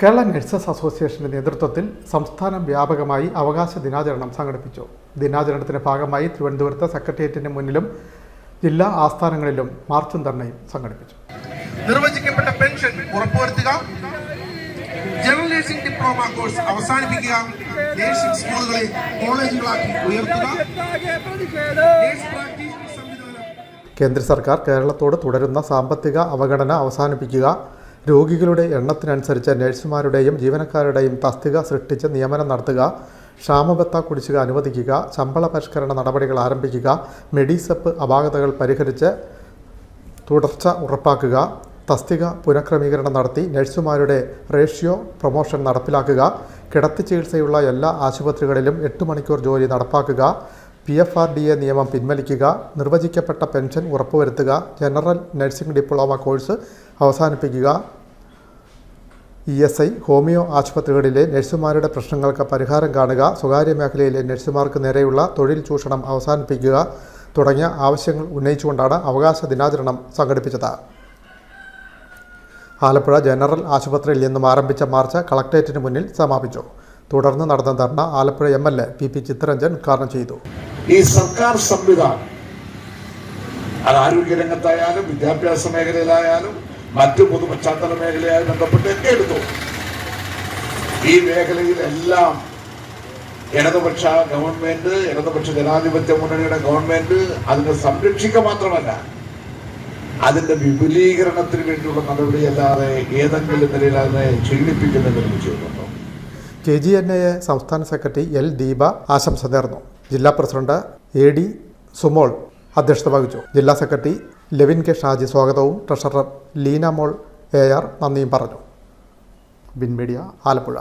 Kerala nurses അസോസിയേഷന്റെ നേതൃത്വത്തിൽ സംസ്ഥാനം വ്യാപകമായി അവകാശ ദിനാചരണം സംഘടിപ്പിച്ചു. ദിനാചരണത്തിന്റെ ഭാഗമായി തിരുവനന്തപുരത്ത് സെക്രട്ടേറിയറ്റിന് മുന്നിലും ജില്ലാ ആസ്ഥാനങ്ങളിലും മാർച്ചും ധർണയും സംഘടിപ്പിച്ചു. നിർവചിക്കപ്പെട്ട പെൻഷൻ ഉറപ്പുവരുത്തുക ജനറൽ നഴ്സിംഗ് ഡിപ്ലോമ കോഴ്സ് അവസാനിപ്പിക്കുക നഴ്സിംഗ് സ്കൂളുകളെ കോളേജുകളാക്കി ഉയർത്തുക കേന്ദ്ര സർക്കാർ കേരളത്തോട് തുടരുന്ന സാമ്പത്തിക അവഗണന അവസാനിപ്പിക്കുക രോഗികളുടെ എണ്ണത്തിനനുസരിച്ച് നഴ്സുമാരുടെയും ജീവനക്കാരുടെയും തസ്തിക സൃഷ്ടിച്ച് നിയമനം നടത്തുക ക്ഷാമബത്ത കുടിശ്ശിക അനുവദിക്കുക ശമ്പള പരിഷ്കരണ നടപടികൾ ആരംഭിക്കുക മെഡിസെപ്പ് അപാകതകൾ പരിഹരിച്ച് തുടർച്ച ഉറപ്പാക്കുക തസ്തിക പുനഃക്രമീകരണം നടത്തി നഴ്സുമാരുടെ റേഷ്യോ പ്രൊമോഷൻ നടപ്പിലാക്കുക കിടത്തി ചികിത്സയുള്ള എല്ലാ ആശുപത്രികളിലും എട്ട് മണിക്കൂർ ജോലി നടപ്പാക്കുക P F R D A നിയമം പിൻവലിക്കുക നിർവചിക്കപ്പെട്ട പെൻഷൻ ഉറപ്പുവരുത്തുക ജനറൽ നഴ്സിംഗ് ഡിപ്ലോമ കോഴ്സ് അവസാനിപ്പിക്കുക. ഇ എസ് ഐ ഹോമിയോ ആശുപത്രികളിലെ നഴ്സുമാരുടെ പ്രശ്നങ്ങൾക്ക് പരിഹാരം കാണുക സ്വകാര്യ മേഖലയിലെ നഴ്സുമാർക്ക് നേരെയുള്ള തൊഴിൽ ചൂഷണം അവസാനിപ്പിക്കുക തുടങ്ങിയ ആവശ്യങ്ങൾ ഉന്നയിച്ചുകൊണ്ടാണ് അവകാശ ദിനാചരണം സംഘടിപ്പിച്ചത്. ആലപ്പുഴ ജനറൽ ആശുപത്രിയിൽ നിന്നും ആരംഭിച്ച മാർച്ച് കളക്ടറേറ്റിന് മുന്നിൽ സമാപിച്ചു. തുടർന്ന് നടന്ന ധർണ Alappuzha M L A P P Chittaranjan ഉദ്ഘാടനം ചെയ്തു. ഈ സർക്കാർ സംവിധാനം അത് ആരോഗ്യരംഗത്തായാലും വിദ്യാഭ്യാസ മേഖലയിലായാലും മറ്റു പൊതു പശ്ചാത്തല മേഖലയായി ബന്ധപ്പെട്ട് ഒക്കെ എടുത്തു. ഈ മേഖലയിലെല്ലാം ഇടതുപക്ഷ ഗവൺമെന്റ് ഇടതുപക്ഷ ജനാധിപത്യ മുന്നണിയുടെ ഗവൺമെന്റ് അതിനെ സംരക്ഷിക്കുക മാത്രമല്ല അതിന്റെ വിപുലീകരണത്തിന് വേണ്ടിയുള്ള നടപടിയല്ലാതെ ഏതെങ്കിലും നിലയിൽ അതിനെ ക്ഷീണിപ്പിക്കുന്ന നിർമ്മിച്ചിട്ടുണ്ടോ കെ ജി എൻ എ സംസ്ഥാന സെക്രട്ടറി എൽ ദീപ ആശംസ നേർന്നു. ജില്ലാ പ്രസിഡന്റ് എ ഡി സുമോൾ അധ്യക്ഷത വഹിച്ചു. ജില്ലാ സെക്രട്ടറി ലെവിൻ കെ ഷാജി സ്വാഗതവും treasurer Leena Mol A R നന്ദിയും പറഞ്ഞു. ബിൻ മീഡിയ ആലപ്പുഴ.